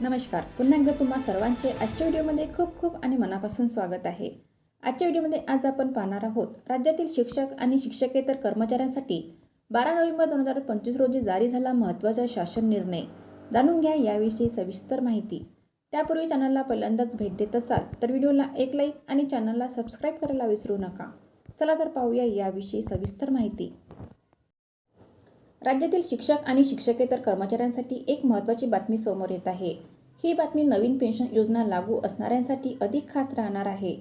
नमस्कार. पुन्हा एकदा तुम्हा सर्वांचे आजच्या व्हिडिओमध्ये खूप खूप आणि मनापासून स्वागत आहे. आजच्या व्हिडिओमध्ये आज आपण पाहणार आहोत राज्यातील शिक्षक आणि शिक्षकेतर कर्मचाऱ्यांसाठी बारा नोव्हेंबर दोन हजार पंचवीस रोजी जारी झाला महत्त्वाचा शासन निर्णय. जाणून घ्या याविषयी सविस्तर माहिती. त्यापूर्वी चॅनलला पहिल्यांदाच भेट देत असाल तर व्हिडिओला एक लाईक आणि चॅनलला सबस्क्राईब करायला विसरू नका. चला तर पाहूया याविषयी सविस्तर माहिती. राज्यातील शिक्षक आणि शिक्षकेतर कर्मचाऱ्यांसाठी एक महत्त्वाची बातमी समोर येत आहे. ही बातमी नवीन पेन्शन योजना लागू असणाऱ्यांसाठी अधिक खास राहणार आहे.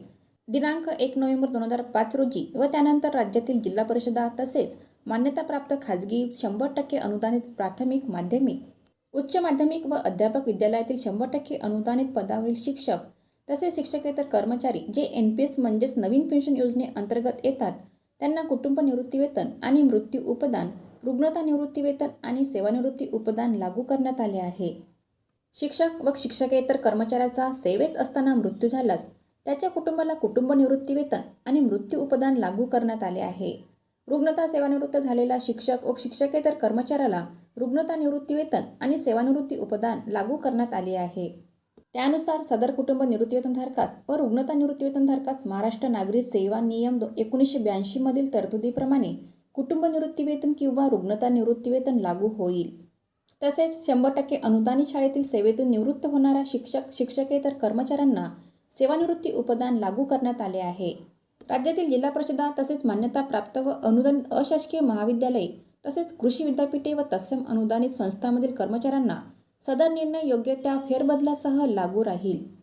दिनांक एक नोव्हेंबर दोन हजार पाच रोजी व त्यानंतर राज्यातील जिल्हा परिषदा तसेच मान्यताप्राप्त खाजगी शंभर टक्के अनुदानित प्राथमिक माध्यमिक उच्च माध्यमिक व अध्यापक विद्यालयातील शंभर टक्के अनुदानित पदावरील शिक्षक तसेच शिक्षकेतर कर्मचारी जे एन पी एस म्हणजेच नवीन पेन्शन योजनेअंतर्गत येतात त्यांना कुटुंब निवृत्तीवेतन आणि मृत्यू उपदान रुग्णता निवृत्तीवेतन आणि सेवानिवृत्ती उपदान लागू करण्यात आले आहे. शिक्षक व शिक्षकेतर कर्मचाऱ्याचा सेवेत असताना मृत्यू झाल्यास त्याच्या कुटुंबाला कुटुंब निवृत्तीवेतन आणि मृत्यू उपदान लागू करण्यात आले आहे. रुग्णता सेवानिवृत्त झालेला शिक्षक व शिक्षकेतर कर्मचाऱ्याला रुग्णता निवृत्तीवेतन आणि सेवानिवृत्ती उपदान लागू करण्यात आले आहे. त्यानुसार सदर कुटुंब निवृत्तीवेतनधारकास व रुग्णता निवृत्तीवेतनधारकास महाराष्ट्र नागरी सेवा नियम दो एकोणीसशे ब्याऐंशीमधील तरतुदीप्रमाणे कुटुंब निवृत्तीवेतन किंवा रुग्णता निवृत्तीवेतन लागू होईल. तसेच शंभर टक्के अनुदानित शाळेतील सेवेतून निवृत्त होणाऱ्या शिक्षक शिक्षकेतर कर्मचाऱ्यांना सेवानिवृत्ती उपदान लागू करण्यात आले आहे. राज्यातील जिल्हा परिषदा तसेच मान्यताप्राप्त व अनुदान अशासकीय महाविद्यालये तसेच कृषी विद्यापीठे व तत्सम अनुदानित संस्थांमधील कर्मचाऱ्यांना सदर निर्णय योग्य त्या फेरबदलासह लागू राहील.